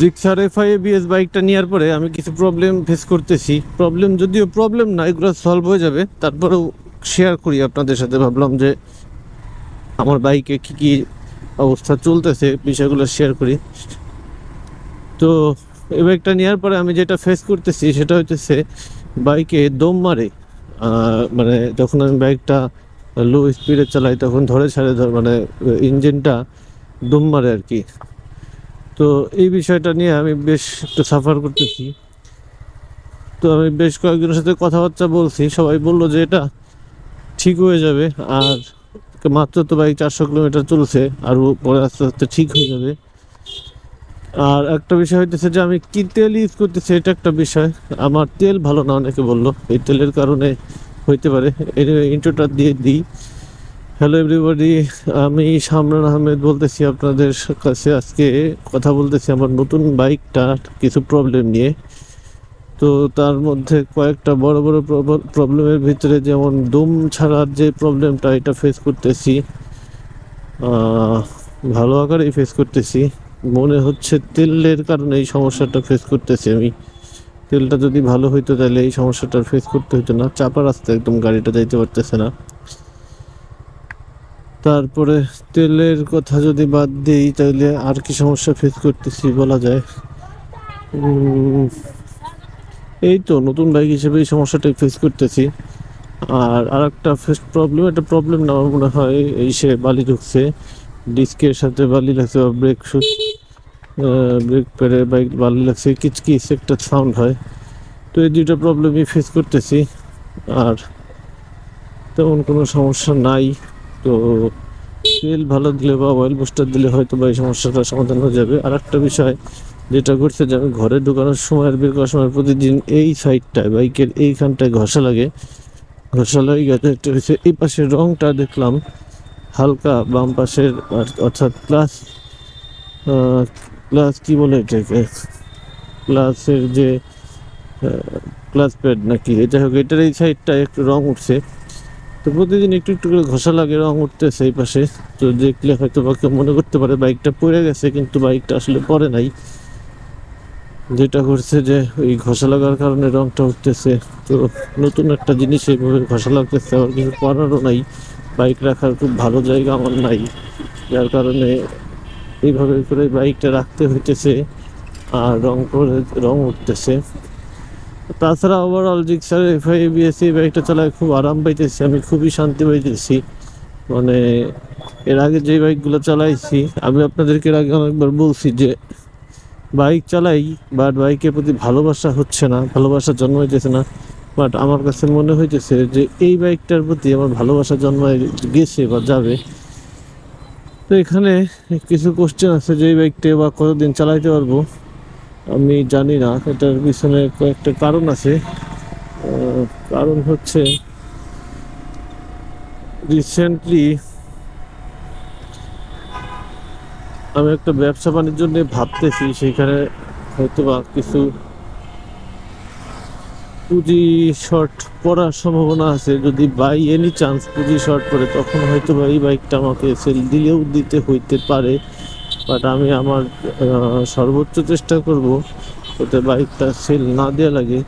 Gixxer FI BS বাইকটা নেওয়ার পরে আমি কিছু প্রবলেম ফেস করতেছি। প্রবলেম যদিও প্রবলেম না, এগুলো সলভ হয়ে যাবে। তারপরেও শেয়ার করি আপনাদের সাথে। ভাবলাম যে আমার বাইকে কি কি অবস্থা চলতেছে, বিষয়গুলো শেয়ার করি। তো এই বাইকটা নেওয়ার পরে আমি যেটা ফেস করতেছি, সেটা হচ্ছে বাইকে দম মারে। মানে যখন আমি বাইকটা লো স্পিডে চালাই, তখন ধরে ছাড়ে মানে ইঞ্জিনটা দম মারে আর কি। তো এই বিষয়টা নিয়ে আমি বেশ একটু সাফার করতেছি। তো আমি বেশ কয়েকজনের সাথে কথাবার্তা বলছি, সবাই বলল যে এটা ঠিক হয়ে যাবে, আর মাত্র তো বাইক চারশো কিলোমিটার চলছে, আর পরে আস্তে আস্তে ঠিক হয়ে যাবে। আর একটা বিষয় হইতেছে যে আমি কি তেল ইউজ করতেছি, এটা একটা বিষয়। আমার তেল ভালো না, অনেকে বলল। এই তেলের কারণে হইতে পারে। এর ইন্ট্রোটা দিয়ে দিই। হ্যালো এভরিবডি আমি সামরান আহমেদ বলতেছি আপনাদের কাছে আজকে কথা বলতেছি আমার নতুন বাইকটা, কিছু প্রবলেম নিয়ে। তো তার মধ্যে কয়েকটা বড় বড় প্রবলেমের ভিতরে যেমন দুম ছাড়ার যে প্রবলেমটা এটা ফেস করতেছি। ভালো আকারেই ফেস করতেছি। মনে হচ্ছে তেলের কারণে এই সমস্যাটা ফেস করতেছি আমি। তেলটা যদি ভালো হইতো তাহলে এই সমস্যাটা ফেস করতে হতো না। চাপা রাস্তায় একদম গাড়িটা যাইতে পারতেছে না। তারপরে তেলের কথা যদি বাদ দিই, তাহলে আর কি সমস্যা ফেস করতেছি বলা যায়। এই তো নতুন বাইক হিসেবে এই সমস্যাটাই ফেস করতেছি। আর আর একটা ফেস প্রবলেম একটা প্রবলেম না আমার মনে হয়, এই সে বালি ঢুকছে। ডিস্কের সাথে বালি লাগছে, বা ব্রেক শু ব্রেক পেরে বাইক বালি লাগছে, কিচকিচ একটা সাউন্ড হয়। তো এই দুইটা প্রবলেমই ফেস করতেছি। আর তেমন কোনো সমস্যা নাই। তো তেল ভালো দিলে বা অয়েল বুস্টার দিলে হয়তো বা এই সমস্যাটার সমাধান হয়ে যাবে। আর একটা বিষয় যেটা ঘটছে যে আমি ঘরে ঢুকানোর সময় বের করার সময় প্রতিদিন এই সাইডটায় বাইকের এইখানটায় ঘষা লাগে। ঘষা লাগে গেছে একটা হচ্ছে এই পাশের রংটা দেখলাম হালকা বাম পাশের অর্থাৎ প্লাস প্লাস কি বলে এটাকে? প্লাসের যে ক্লাস প্যাড নাকি? এটা হোক, এটার এই সাইডটা একটু রং উঠছে। তো প্রতিদিন একটু একটু করে ঘষা লাগে, রং উঠতেছে এই পাশে। তো দেখলে হয়তো বা কেউ মনে করতে পারে বাইকটা পড়ে গেছে, কিন্তু বাইকটা আসলে পরে নাই। যেটা করছে যে ওই ঘষা লাগার কারণে রংটা উঠতেছে। তো নতুন একটা জিনিস এইভাবে ঘষা লাগতেছে, আবার কিছু করারও নাই। বাইক রাখার খুব ভালো জায়গা আমার নাই। যার কারণে এইভাবে করে বাইকটা রাখতে হইতেছে, আর রং করে রং উঠতেছে। তাছাড়া ওভারঅল জিক্সার এফআই বিএসসি বাইকটা চালায় খুব আরাম পাইতেছি, আমি খুবই শান্তি পাইতেছি। মানে এর আগে যে বাইকগুলো চালাইছি, আমি আপনাদেরকে এর আগে অনেকবার বলছি যে বাইক চালাই বাট বাইকের প্রতি ভালোবাসা হচ্ছে না, ভালোবাসা জন্মাইতেছে না। বাট আমার কাছে মনে হইতেছে যে এই বাইকটার প্রতি আমার ভালোবাসা জন্মায় গেছে বা যাবে। তো এখানে কিছু কোশ্চেন আছে যে এই বাইকটা বা কতদিন চালাইতে পারব? আমি জানি না, এটার পিছনে কয়েকটা কারণ আছে। কারণ হচ্ছে রিসেন্টলি আমি একটা ব্যবসা বাণিজ্য নিয়ে ভাবতেছি, সেখানে হয়তো বা কিছু পুঁজি শর্ট পড়ার সম্ভাবনা আছে। যদি বাই এনি চান্স পুঁজি শর্ট পড়ে, তখন হয়তো বা এই বাইকটা আমাকে সেল দিলেও দিতে হইতে পারে। বাট আমি আমার সর্বোচ্চ চেষ্টা করব যাতে বাইকটা সেল না দেওয়া লাগে।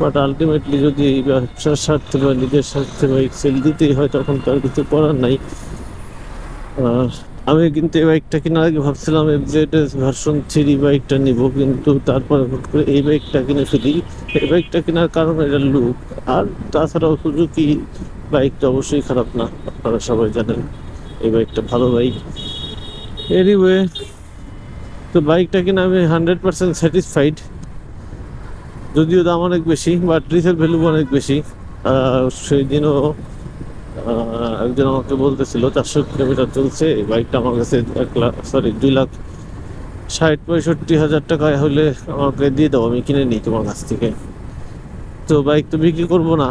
বাট আলটিমেটলি যদি এই ব্যবসার স্বার্থে বা নিজের স্বার্থে বাইক সেল দিতেই হয়, তখন তার কিছু করার নাই। আমি কিন্তু এই বাইকটা কেনার আগে ভাবছিলাম এফজেড এস ভার্সন থ্রি বাইকটা নিব, কিন্তু তারপরে হুট করে এই বাইকটা কিনে ফেলি। এই বাইকটা কেনার কারণ এটা লুক আর তাছাড়াও সুজুকি বাইক তো অবশ্যই খারাপ না, আপনারা সবাই জানেন। এই বাইকটা ভালো বাইক এনিওয়ে তো বাইকটা কিনে আমি হান্ড্রেড পার্সেন্ট স্যাটিসফাইড যদিও দাম অনেক বেশি বাট রিসেল ভ্যালু অনেক বেশি। সেই দিনও একজন আমাকে বলতেছিল, চারশো কিলোমিটার চলছে বাইকটা আমার কাছে এক লাখ সরি দুই লাখ ষাট, পঁয়ষট্টি হাজার টাকায় হলে আমাকে দিয়ে দাও, আমি কিনে নিই তোমার কাছ থেকে। তো বাইক তো বিক্রি করব না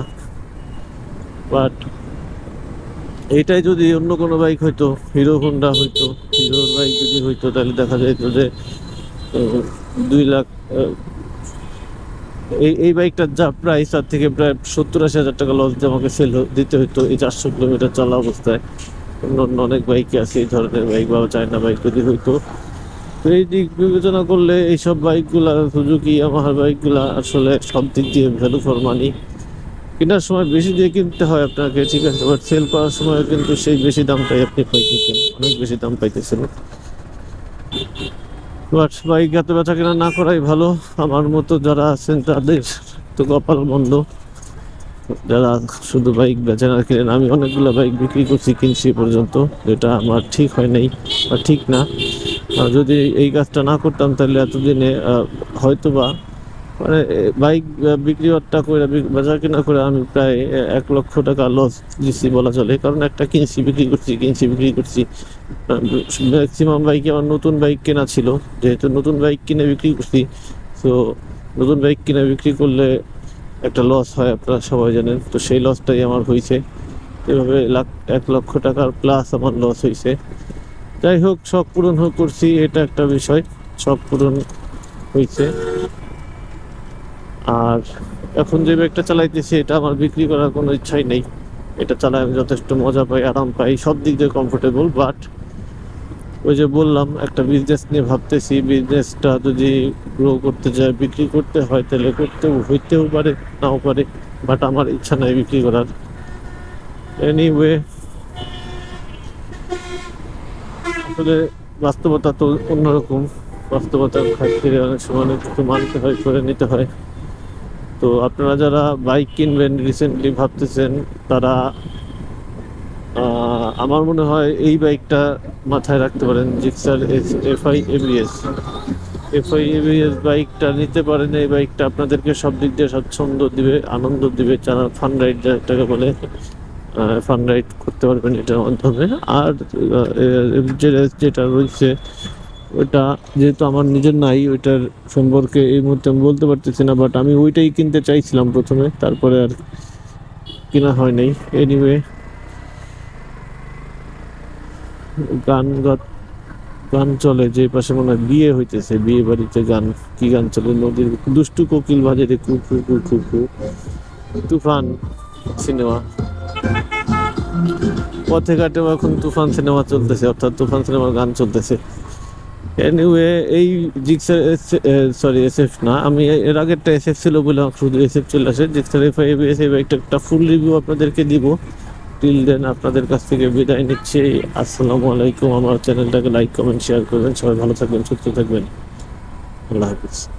বাট এটাই যদি অন্য কোনো বাইক হইতো হিরো হোন্ডা হইতো যদি হইতো তাহলে দেখা যে দুই লাখ এই এই বাইকটার যা প্রাইস তার থেকে প্রায় সত্তর আশি হাজার টাকা দিয়ে আমাকে সেল দিতে হতো এই চারশো কিলোমিটার চলা অবস্থায়। অন্য অনেক বাইকই আছে, এই ধরনের বাইক বা চায়না বাইক যদি হইতো। তো এই দিক বিবেচনা করলে এইসব বাইকগুলা সুজুকি আমার বাইকগুলা আসলে সব দিক দিয়ে ভ্যালু ফর মানি কেনার সময় বেশি দিয়ে কিনতে হয় আপনাকে ঠিক আছে? বাট সেল করার সময় কিন্তু সেই বেশি দামটাই আপনি পাইতেছেন অনেক বেশি দাম পাইতেছেন। বাট বাইক এত বেচা কেনা না করাই ভালো। আমার মতো যারা আছেন তাদের তো কপাল বন্ধ। যারা শুধু বাইক বেচেন আর কিনেন আমি অনেকগুলো বাইক বিক্রি করছি কিনছি পর্যন্ত। যেটা আমার ঠিক হয় নাই বা ঠিক না। যদি এই কাজটা না করতাম তাহলে এতদিনে আহ, হয়তোবা মানে বাইক বিক্রি বাট্টা করে বি- বেচা কিনা করে আমি প্রায় এক লক্ষ টাকা লস দিচ্ছি বলা চলে। কারণ একটা কিনছি, বিক্রি করছি, কিনছি, বিক্রি করছি। ম্যাক্সিমাম বাইকে আমার নতুন বাইক কেনা ছিল। যেহেতু নতুন বাইক কিনে বিক্রি করছি, তো নতুন বাইক কিনে বিক্রি করলে একটা লস হয়, আপনারা সবাই জানেন। তো সেই লসটাই আমার হয়েছে এভাবে লাখ, এক লক্ষ টাকার প্লাস আমার লস হয়েছে যাই হোক, শখ পূরণ হোক করছি, এটা একটা বিষয়। শখ পূরণ হয়েছে আর এখন যে ব্যাগটা চালাইতেছি, এটা আমার বিক্রি করার কোনো ইচ্ছাই নেই। এটা চালায় আমি যথেষ্ট মজা পাই, আরাম পাই, সব দিক দিয়ে কমফোর্টেবল বাট ওই যে বললাম, একটা বিজনেস নিয়ে ভাবতেছি বিজনেসটা যদি গ্রো করতে যায়, বিক্রি করতে হয়, তাহলে করতেও হইতেও পারে, নাও পারে বাট আমার ইচ্ছা নাই বিক্রি করার। এনিওয়ে আসলে বাস্তবতা তো অন্যরকম, বাস্তবতার খাতিরে অনেক সময় অনেক কিছু মানতে হয়, করে নিতে হয়। তো আপনারা যারা বাইক কিনবেন রিসেন্টলি ভাবতেছেন, তারা আমার মনে হয় এই বাইকটা মাথায় রাখতে পারেন, Gixxer S, FI ABS FI ABS বাইকটা নিতে পারেন, এই বাইকটা আপনাদেরকে সব দিক দিয়ে স্বাচ্ছন্দ্য দিবে, আনন্দ দিবে, যারা ফান রাইড যেটাকে বলে ফান রাইড করতে পারবেন এটার মাধ্যমে। আর যেটা রয়েছে ওটা যেহেতু আমার নিজের নাই, ওইটার সম্পর্কে এই মুহূর্তে আমি বলতে পারতেছি না বাট আমি ওইটাই কিনতে চাইছিলাম প্রথমে, তারপরে আর কেনা হয় নাই। এনিওয়ে গান গান চলে, যে পাশে মনে হয় বিয়ে হইতেছে, বিয়ে বাড়িতে গান, কি গান চলে? নদীর, দুষ্টু কোকিল বাজে রে কু কু কু কু। তুফান সিনেমা। পথে ঘাটেও এখন তুফান সিনেমা চলতেছে, অর্থাৎ তুফান সিনেমার গান চলতেছে। এনিওয়ে এই জিক্সার সরি এসএফ না, আমি এর আগেরটা এসএফ ছিল বলে শুধু এসএফ চলে আসে। Gixxer F I S F বাইকটা একটা ফুল রিভিউ আপনাদেরকে দিব। টিল দেন আপনাদের কাছ থেকে বিদায় নিচ্ছি। আসসালামু আলাইকুম। আমার চ্যানেলটাকে লাইক কমেন্ট শেয়ার করবেন। সবাই ভালো থাকবেন, সুস্থ থাকবেন। আল্লাহ হাফিজ।